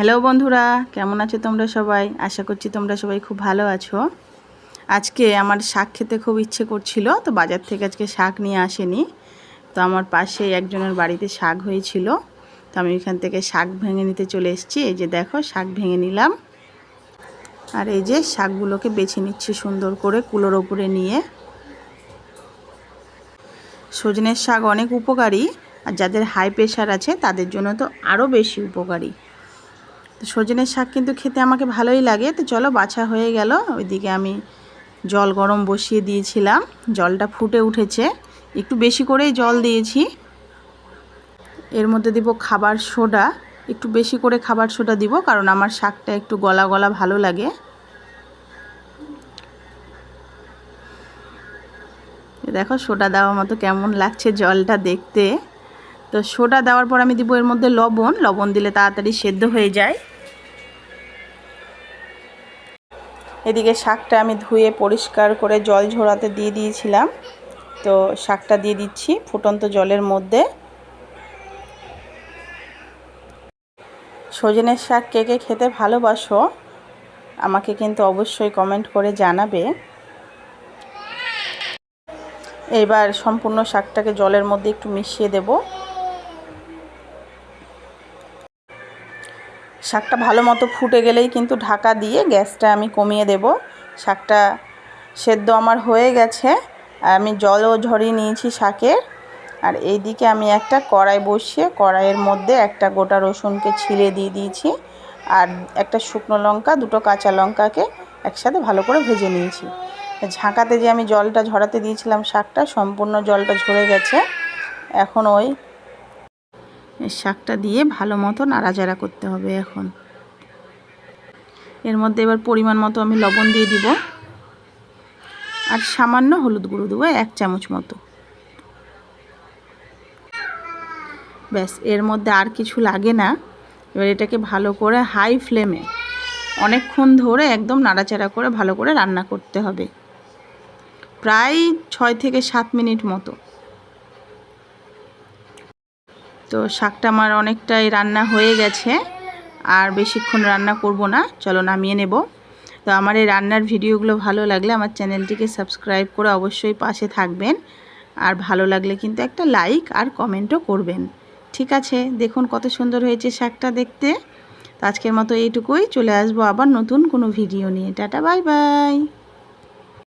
Hello বন্ধুরা, কেমন আছো তোমরা সবাই? আশা করছি তোমরা সবাই খুব ভালো আছো। আজকে আমার শাক খেতে খুব ইচ্ছে করছিল, তো বাজার থেকে আজকে শাক নিয়ে আসেনি। তো আমার পাশে একজনের বাড়িতে শাক হয়েছিল, তো আমি এখান থেকে শাক ভেঙে নিতে চলে এসেছি। এই যে দেখো, শাক ভেঙে নিলাম। আর এই যে শাকগুলোকে বেছে নিচ্ছি সুন্দর করে কুলোর ওপরে নিয়ে। সজনের শাক অনেক উপকারী, আর যাদের হাই প্রেশার আছে তাদের জন্য তো আরও বেশি উপকারী। তো সজনের শাক কিন্তু খেতে আমাকে ভালোই লাগে। তো চলো, বাছা হয়ে গেল। ওইদিকে আমি জল গরম বসিয়ে দিয়েছিলাম। জলটা ফুটে উঠেছে। একটু বেশি করেই জল দিয়েছি। এর মধ্যে দিব খাবার সোডা। একটু বেশি করে খাবার সোডা দিব, কারণ আমার শাকটা একটু গলা গলা ভালো লাগে। দেখো, সোডা দেওয়ার মতো কেমন লাগছে জলটা দেখতে। তো সোডা দেওয়ার পর আমি দিব এর মধ্যে লবণ। লবণ দিলে তাড়াতাড়ি সেদ্ধ হয়ে যায়। এদিকে শাকটা আমি ধুয়ে পরিষ্কার করে জল ঝরাতে দিয়ে দিয়েছিলাম। তো শাকটা দিয়ে দিচ্ছি ফুটন্ত জলের মধ্যে। সজনের শাক কে কে খেতে ভালোবাসো আমাকে কিন্তু অবশ্যই কমেন্ট করে জানাবে। এবার সম্পূর্ণ শাকটাকে জলের মধ্যে একটু মিশিয়ে দেব। শাকটা ভালো মতো ফুটে গেলেই কিন্তু ঢাকা দিয়ে গ্যাসটা আমি কমিয়ে দেব। শাকটা সেদ্ধ আমার হয়ে গেছে। আর আমি জলও ঝরিয়ে নিয়েছি শাকের। আর এইদিকে আমি একটা কড়াই বসিয়ে কড়াইয়ের মধ্যে একটা গোটা রসুনকে ছিলে দিয়ে দিয়েছি। আর একটা শুকনো লঙ্কা, দুটো কাঁচা লঙ্কাকে একসাথে ভালো করে ভেজে নিয়েছি। ঝাঁকাতে যে আমি জলটা ঝরাতে দিয়েছিলাম শাকটা, সম্পূর্ণ জলটা ঝরে গেছে। এখন ওই শাকটা দিয়ে ভালো মতো নাড়াচাড়া করতে হবে এখন। এর মধ্যে এবার পরিমাণ মতো আমি লবণ দিয়ে দিব। আর সামান্য হলুদ গুঁড়ো দেবো এক চামচ মতো। ব্যাস, এর মধ্যে আর কিছু লাগে না। এবার এটাকে ভালো করে হাই ফ্লেমে অনেকক্ষণ ধরে একদম নাড়াচাড়া করে ভালো করে রান্না করতে হবে। প্রায় ছয় থেকে সাত মিনিট মতো। তো শাকটা আমার অনেকটাই রান্না হয়ে গেছে, আর বেশিক্ষণ রান্না করব না, চলো নামিয়ে নেব। তো আমার এই রান্নার ভিডিওগুলো ভালো লাগলে আমার চ্যানেলটিকে সাবস্ক্রাইব করে অবশ্যই পাশে থাকবেন, আর ভালো লাগলে কিন্তু একটা লাইক আর কমেন্টও করবেন। ঠিক আছে, দেখুন কত সুন্দর হয়েছে শাকটা দেখতে। তো আজকের মতো এইটুকুই, চলে আসব আবার নতুন কোনো ভিডিও নিয়ে। Tata, bye bye.